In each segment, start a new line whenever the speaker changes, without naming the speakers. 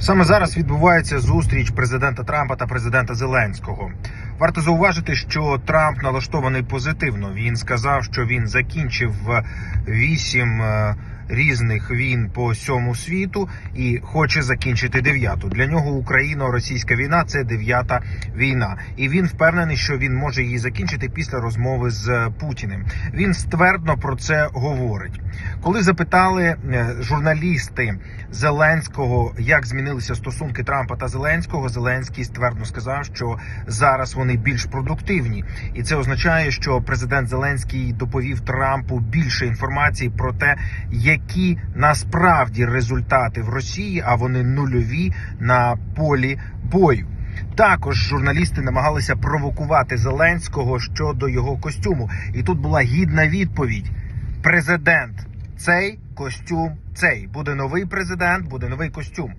Саме зараз відбувається зустріч президента Трампа та президента Зеленського. Варто зауважити, що Трамп налаштований позитивно. Він сказав, що він закінчив вісім е, різних війн по всьому світу і хоче закінчити дев'яту. Для нього Україно-російська війна це дев'ята війна, і він впевнений, що він може її закінчити після розмови з Путіним. Він ствердно про це говорить. Коли запитали е, журналісти Зеленського, як змінилися стосунки Трампа та Зеленського, Зеленський ствердно сказав, що зараз вони більш продуктивні, і це означає, що президент Зеленський доповів Трампу більше інформації про те, які насправді результати в Росії, а вони нульові на полі бою. Також журналісти намагалися провокувати Зеленського щодо його костюму, і тут була гідна відповідь: президент цей костюм цей буде новий президент, буде новий костюм.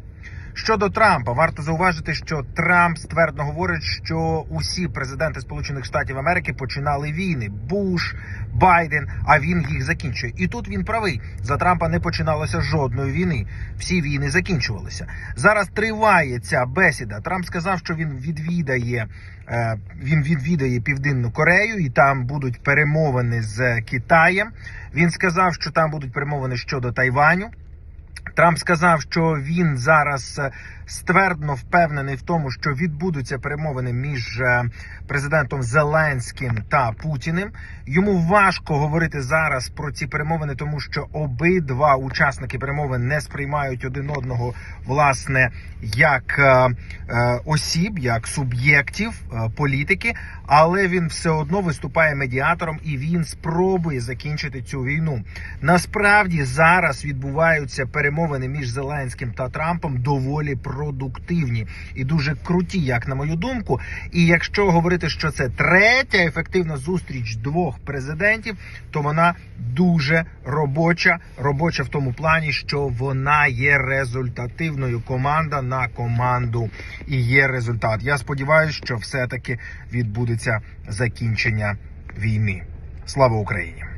Щодо Трампа, варто зауважити, що Трамп ствердно говорить, що усі президенти Сполучених Штатів Америки починали війни. Буш, Байден, а він їх закінчує. І тут він правий. За Трампа не починалося жодної війни. Всі війни закінчувалися. Зараз триває ця бесіда. Трамп сказав, що він відвідає. е, Він відвідає Південну Корею, і там будуть перемовини з Китаєм. Він сказав, що там будуть перемовини щодо Тайваню. Трамп сказав, що він зараз е, ствердно впевнений в тому, що відбудуться перемовини між е, президентом Зеленським та Путіним. Йому важко говорити зараз про ці перемовини, тому що обидва учасники перемовин не сприймають один одного власне як е, осіб, як суб'єктів політики, але він все одно виступає медіатором і він спробує закінчити цю війну. Насправді зараз відбуваються перемовини між Зеленським та Трампом доволі продуктивні і дуже круті, як на мою думку. І якщо говорити, що це третя ефективна зустріч двох президентів, то вона дуже робоча. Робоча в тому плані, що вона є результативною. Команда на команду і є результат. Я сподіваюся, що все таки відбудеться закінчення війни. Слава Україні!